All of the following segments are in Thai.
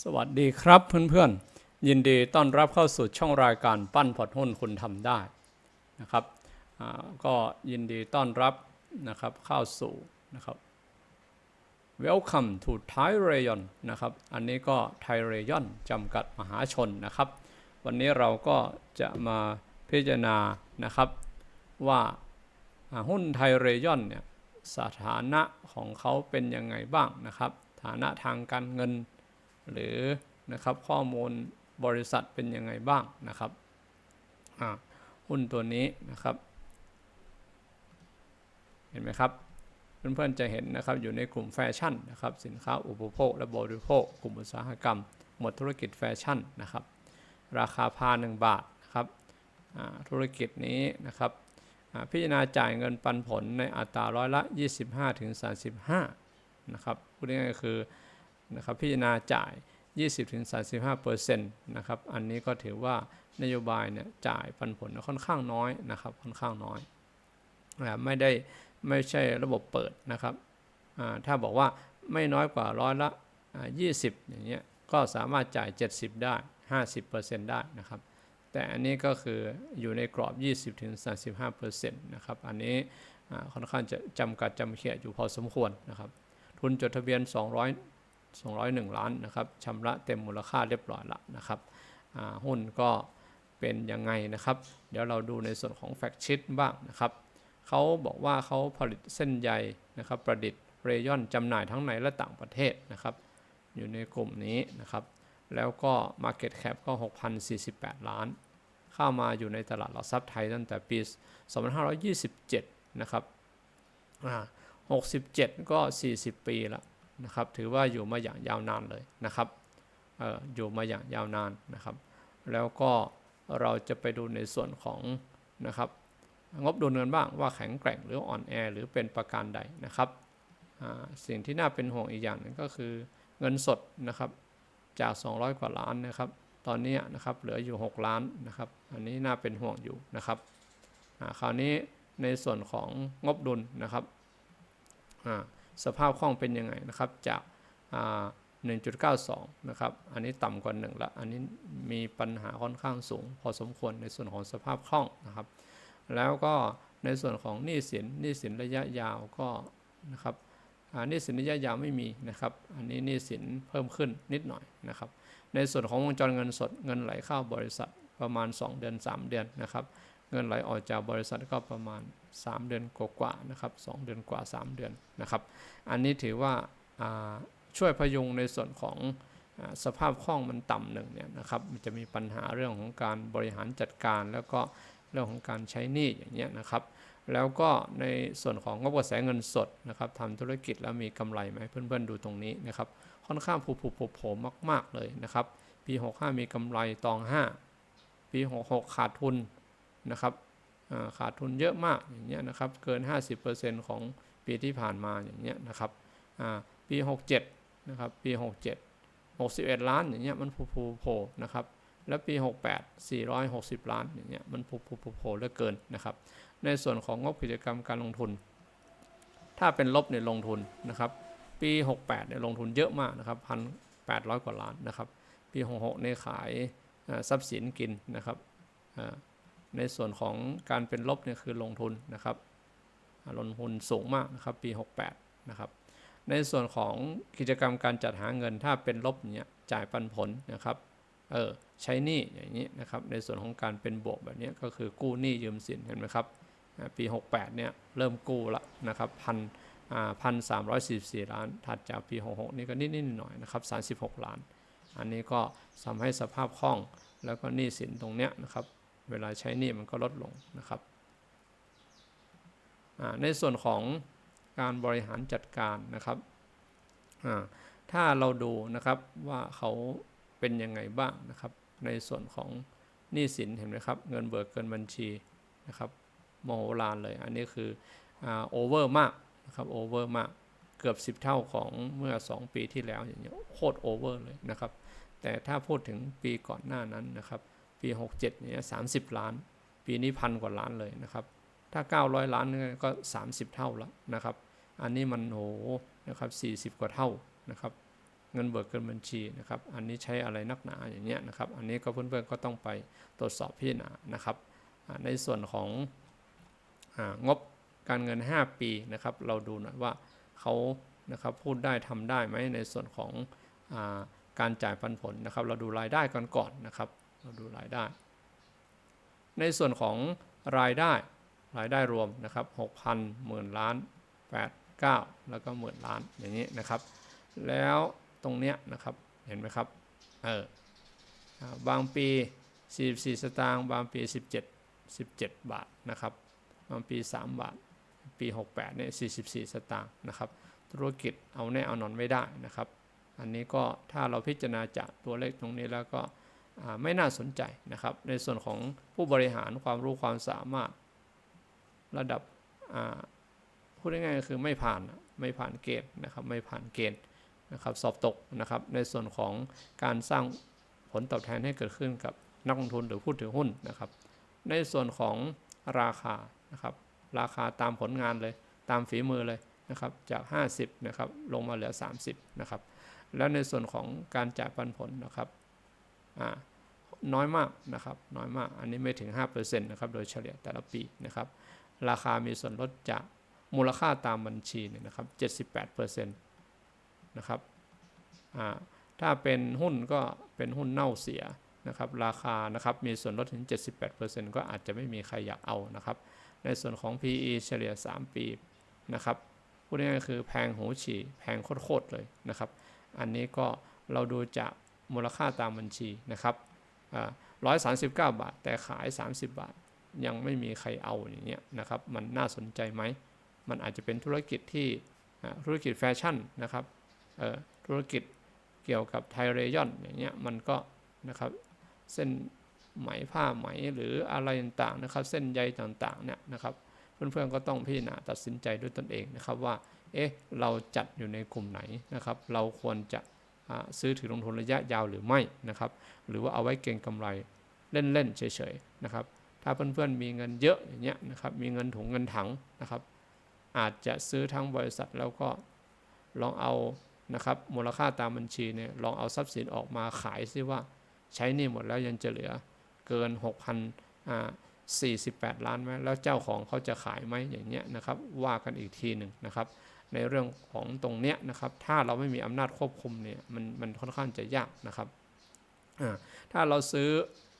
สวัสดีครับเพื่อนๆ ยินดีต้อนรับเข้าสู่ช่องรายการปั้นพอร์ตหุ้นคุณทำได้นะครับก็ยินดีต้อนรับนะครับเข้าสู่นะครับ Welcome to Thai Rayon นะครับอันนี้ก็ Thai Rayon จำกัดมหาชนนะครับ วันนี้เราก็จะมาพิจารณานะครับว่าอ่าหุ้นไทยเรยอนเนี่ยสถานะของเขาเป็นยังไงบ้างนะครับ ฐานะทางการเงิน หรือนะครับข้อมูลบริษัทเป็นยังไงบ้างนะครับหุ้นตัวนี้นะครับ เห็นไหมครับ เพื่อนๆจะเห็นนะครับอยู่ในกลุ่มแฟชั่นนะครับสินค้าอุปโภค และบริโภค กลุ่มอุตสาหกรรม หมวดธุรกิจแฟชั่นนะครับ ราคาพา1บาทนะครับธุรกิจนี้นะครับพิจารณาจ่ายเงินปันผลในอัตราร้อยละ 25-35นะครับพูดง่ายๆคือ นะครับพิจารณาจ่าย 20-35%นะครับอันนี้ก็ถือว่านโยบายเนี่ยจ่ายปันผลค่อนข้างน้อยนะครับค่อนข้างน้อยไม่ได้ไม่ใช่ระบบเปิดนะครับถ้าบอกว่าไม่น้อยกว่าร้อยละอ่า20 อย่างเงี้ยก็สามารถจ่าย 70 ได้ 50%ได้นะครับแต่อันนี้ก็คืออยู่ในกรอบ 20-35%นะครับ อันนี้ค่อนข้างจะจำกัดจำเขียอยู่พอสมควรนะครับ ทุนจดทะเบียน 200 201 ล้านนะครับชำระเต็มมูลค่าเรียบร้อยละนะครับหุ้นก็เป็นยังไงนะครับ เดี๋ยวเราดูในส่วนของแฟกชิ t บ้างนะครับเขาบอกว่าเขาผลิตเส้นใยนะครับ ประดิษฐ์เรยอนจำหน่ายทั้งในและต่างประเทศนะครับ อยู่ในกลุ่มนี้นะครับ แล้วก็ Market Cap ก็ 6,048 ล้าน เข้ามาอยู่ในตลาดหลักทรัพย์ไทยตั้งแต่ปี 2527 นะครับ 67 ก็ 40 ปีละ นะครับ ถือว่าอยู่มาอย่างยาวนานเลยนะครับอออยู่มาอย่างยาวนานนะครับ แล้วก็เราจะไปดูในส่วนของนะครับ งบดุลเงินบ้างว่าแข็งแกร่งหรืออ่อนแอหรือเป็นประการใดนะครับสิ่งที่น่าเป็นห่วงอีกอย่างหนึงก็คือเงินสดนะครับจาก 200 กว่าล้านนะครับ ตอนนี้นะครับเหลืออยู่ 6 ล้านนะครับ อันนี้น่าเป็นห่วงอยู่นะครับคราวนี้ในส่วนของงบดุลนะครับอ่า สภาพคล่องเป็นยังไงนะครับจากา1.92 นะครับ อันนี้ต่ำกว่า1ละ อันนี้มีปัญหาค่อนข้างสูง พอสมควรในส่วนของสภาพคล่องนะครับ แล้วก็ในส่วนของหนี้สินหนี้สินระยะยาวก็นะครับอ่าหนี้สินระยะยาวไม่มีนะครับ อันนี้หนี้สินเพิ่มขึ้นนิดหน่อยนะครับ ในส่วนของวงจรเงินสดเงินไหลเข้าบริษัทประมาณ 2 เดือน 3 เดือนนะครับ เงินไหลออกจากบริษัทก็ประมาณ 3 เดือนกว่าๆนะครับ2เดือนกว่า 3 เดือนนะครับ อันนี้ถือว่าาช่วยพยุงในส่วนของอสภาพคล่องมันต่ำหนึ่งเนี่ยนะครับมันจะมีปัญหาเรื่องของการบริหารจัดการ แล้วก็เรื่องของการใช้หนี้อย่างเงี้ยนะครับ แล้วก็ในส่วนของงบกระแสเงินสดนะครับทำธุรกิจแล้วมีกำไรไหมเพื่อนๆดูตรงนี้นะครับ ค่อนข้างผูผูผูโผมาก ๆเลยนะครับ ปี 65 มีกำไรตอง 5 ปี 66 ขาดทุน นะครับขาดทุนเยอะมากอย่างเงี้ยนะครับเกิน 50%ของปีที่ผ่านมาอย่างเงี้ยนะครับปี 67นะครับปี 67 61 ล้านอย่างเงี้ยมันผูผูโผล่นะครับแล้วปี 68 460 ล้านอย่างเงี้ยมันผูผูผูโผล่เหลือเกินนะครับในส่วนของงบกิจกรรมการลงทุน ถ้าเป็นลบเนี่ยลงทุนนะครับปี 68เนี่ยลงทุนเยอะมากนะครับพันแปดร้อยกว่าล้านนะครับปี 66เนี่ยขายทรัพย์สินกินนะครับ ในส่วนของการเป็นลบเนี่ยคือลงทุนนะครับลงทุนสูงมากนะครับปี 68 นะครับ ในส่วนของกิจกรรมการจัดหาเงินถ้าเป็นลบเนี่ยจ่ายปันผลนะครับเออใช้หนี้อย่างนี้นะครับในส่วนของการเป็นบวกแบบนี้ก็คือกู้หนี้ยืมสินเห็นไหมครับปี 68 เนี่ยเริ่มกู้ละนะครับพันพันสามร้อยสี่สี่ล้าน ถัดจากปี 66 นี่ก็นิดๆหน่อยนะครับ36 ล้าน อันนี้ก็ทำให้สภาพคล่องแล้วก็หนี้สินตรงเนี้ยนะครับ เวลาใช้หนี้มันก็ลดลงนะครับ ในส่วนของการบริหารจัดการนะครับ ถ้าเราดูนะครับว่าเขาเป็นยังไงบ้างนะครับ ในส่วนของหนี้สินเห็นไหมครับ เงินเบิกเกินบัญชีนะครับโมโหลานเลย อันนี้คือโอเวอร์มากนะครับโอเวอร์มากเกือบ 10 เท่าของเมื่อ 2 ปีที่แล้วอย่างเงี้ยโคตรโอเวอร์เลยนะครับ แต่ถ้าพูดถึงปีก่อนหน้านั้นนะครับ ปี 67เนี่ย30ล้าน ปีนี้พันกว่าล้านเลยนะครับ ถ้า 900 ล้านเนี่ยก็ 30 เท่าแล้วนะครับ อันนี้มันโหนะครับ40 กว่าเท่านะครับเงินเบิกเกินบัญชีนะครับ อันนี้ใช้อะไรนักหนาอย่างเงี้ยนะครับ อันนี้ก็เพื่อนๆก็ต้องไปตรวจสอบพิจารณานะครับ ในส่วนขององบการเงิน 5 ปีนะครับ เราดูหน่อยว่าเขานะครับพูดได้ทำได้ไหมในส่วนของอการจ่ายปันผลนะครับ เราดูรายได้ก่อนก่อนนะครับ เราดูรายได้ ในส่วนของรายได้รายได้รวมนะครับ6,000หมื่นล้าน8 9แล้วก็หมื่นล้านอย่างนี้นะครับ แล้วตรงเนี้ยนะครับเห็นไหมครับเออบางปี 44 สตางค์บางปี 17 17 บาทนะครับบางปี 3 บาท ปี 68เนี่ย44 สตางค์นะครับธุรกิจเอาแน่เอานอนไม่ได้นะครับ อันนี้ก็ถ้าเราพิจารณาจากตัวเลขตรงนี้แล้วก็ ไม่น่าสนใจนะครับ ในส่วนของผู้บริหารความรู้ความสามารถระดับพูดง่ายๆก็คือไม่ผ่านไม่ผ่านเกณฑ์นะครับไม่ผ่านเกณฑ์นะครับสอบตกนะครับ ในส่วนของการสร้างผลตอบแทนให้เกิดขึ้นกับนักลงทุนหรือผู้ถือหุ้นนะครับ ในส่วนของราคานะครับราคาตามผลงานเลยตามฝีมือเลยนะครับจาก 50นะครับลงมาเหลือ 30นะครับแล้วในส่วนของการจ่ายปันผลนะครับ น้อยมากนะครับน้อยมากอันนี้ไม่ถึง 5%นะครับโดยเฉลี่ยแต่ละปีนะครับราคามีส่วนลดจากมูลค่าตามบัญชีเนี่ยนะครับ 78%นะครับถ้าเป็นหุ้นก็เป็นหุ้นเน่าเสียนะครับราคานะครับมีส่วนลดถึง 78%ก็อาจจะไม่มีใครอยากเอานะครับ ในส่วนของ PE เฉลี่ย 3 ปีนะครับพูดง่ายๆคือแพงหูฉี่แพงโคตรๆเลยนะครับ อันนี้ก็เราดูจาก มูลค่าตามบัญชีนะครับร้อยสาบาท แต่ขาย 30 บาท ยังไม่มีใครเอาอย่างเงี้ยนะครับ มันน่าสนใจไหม มันอาจจะเป็นธุรกิจที่ธุรกิจแฟชั่นนะครับธุรกิจเกี่ยวกับไทเรยอนอย่างเงี้ยมันก็นะครับเส้นไหมผ้าไหมหรืออะไรต่างๆนะครับ เส้นใยต่างๆเนี่ยนะครับเพื่อนๆก็ต้องพิจารณาตัดสินใจด้วยตนเองนะครับว่า เอ๊ะ เราจัดอยู่ในกลุ่มไหนนะครับ เราควรจะ ซื้อถือลงทุนระยะยาวหรือไม่นะครับ หรือว่าเอาไว้เก็งกำไรเล่นๆเฉยๆนะครับ ถ้าเพื่อนๆมีเงินเยอะอย่างเงี้ยนะครับมีเงินถุงเงินถังนะครับ อาจจะซื้อทั้งบริษัทแล้วก็ลองเอานะครับมูลค่าตามบัญชีเนี่ยลองเอาทรัพย์สินออกมาขายซิว่าใช้นี่หมดแล้วยังจะเหลือเกิน 6,000อ่า48 ล้านไหมแล้วเจ้าของเขาจะขายไหมอย่างเงี้ยนะครับว่ากันอีกทีหนึ่งนะครับ ในเรื่องของตรงเนี้ยนะครับ ถ้าเราไม่มีอำนาจควบคุมเนี่ยมันมันค่อนข้างจะยากนะครับถ้าเราซื้อ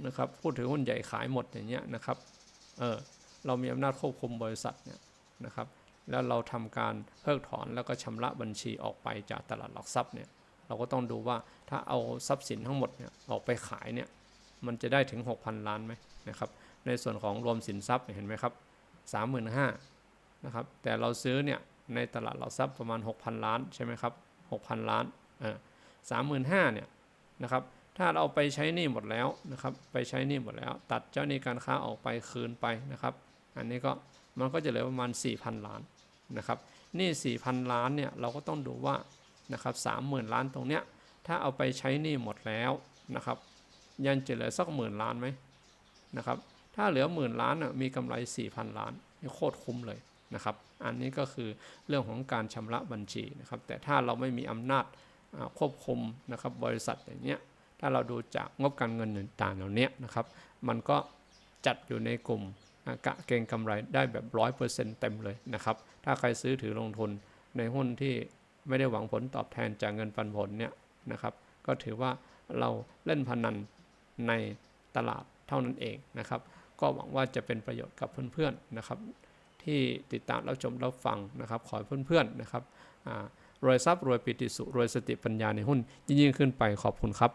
นะครับผู้ถือหุ้นใหญ่ขายหมดอย่างเงี้ยนะครับเออเรามีอำนาจควบคุมบริษัทเนี่ยนะครับ แล้วเราทำการเพิกถอนแล้วก็ชำระบัญชีออกไปจากตลาดหลักทรัพย์เนี่ยเราก็ต้องดูว่าถ้าเอาทรัพย์สินทั้งหมดเนี่ยออกไปขายเนี่ยมันจะได้ถึง 6,000 ล้านไหมนะครับในส่วนของรวมสินทรัพย์เห็นไหมครับ35,000นะครับแต่เราซื้อเนี่ย ในตลาดหลักทรัพย์ประมาณ 6,000 ล้านใช่ไหมครับ6,000 ล้านเออ35,000เนี่ยนะครับถ้าเราเอาไปใช้หนี้หมดแล้วนะครับไปใช้หนี้หมดแล้ว ตัดเจ้าหนี้การค้าออกไปคืนไปนะครับอันนี้ก็มันก็จะเหลือประมาณ 4,000 ล้านนะครับหนี่4,000 ล้านเนี่ยเราก็ต้องดูว่านะครับ30,000ล้านตรงเนี้ยถ้าเอาไปใช้หนี้หมดแล้วนะครับยังจะเหลือสักหมื่นล้านไหมนะครับถ้าเหลือหมื่นล้านน่ะมีกำไร 4,000 ล้านโคตรคุ้มเลย นะครับ อันนี้ก็คือเรื่องของการชำระบัญชีนะครับ แต่ถ้าเราไม่มีอำนาจควบคุมนะครับบริษัทอย่างเงี้ยถ้าเราดูจากงบการเงินต่างๆเหล่านี้นะครับ มันก็จัดอยู่ในกลุ่มกะเก่งกำไรได้แบบร้อยเปอร์เซ็นต์เต็มเลยนะครับ ถ้าใครซื้อถือลงทุนในหุ้นที่ไม่ได้หวังผลตอบแทนจากเงินปันผลเนี่ยนะครับ ก็ถือว่าเราเล่นพนันในตลาดเท่านั้นเองนะครับ ก็หวังว่าจะเป็นประโยชน์กับเพื่อนๆนะครับ ที่ติดตามรับชมรับฟังนะครับ ขอให้เพื่อนๆนะครับรวยทรัพย์รวยปิติสุขรวยสติปัญญาในหุ้นยิ่งขึ้นไปขอบคุณครับ